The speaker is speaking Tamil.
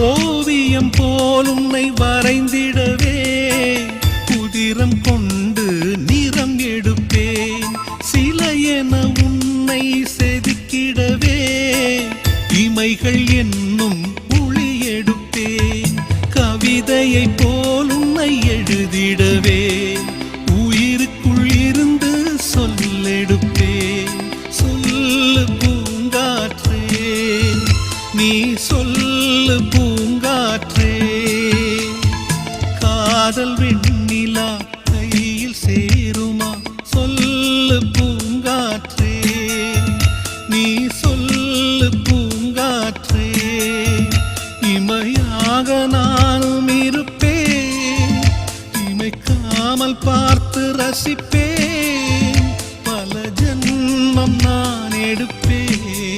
ஓவியம் போல் உன்னை வரைந்திடவே குதிரம் கொண்டு நிறம் எடுப்பேன். சில என உன்னை செதுக்கிடவே இமைகள் என்னும் ஒளி எடுப்பேன். கவிதையை போல் உன்னை எழுதிடவே உயிருக்குள் இருந்து சொல்லெடுப்பேன் சொல்லு பூங்காற்றே நீ சொல்ல காதல் வெண்ணிலா கையில் சேருமா? சொல்லு பூங்காற்றே. நீ சொல்லு பூங்காற்றே. இமையாக நானும் இருப்பேன் இமைக்காமல் பார்த்து ரசிப்பேன் பல ஜன்மம் நான் எடுப்பேன்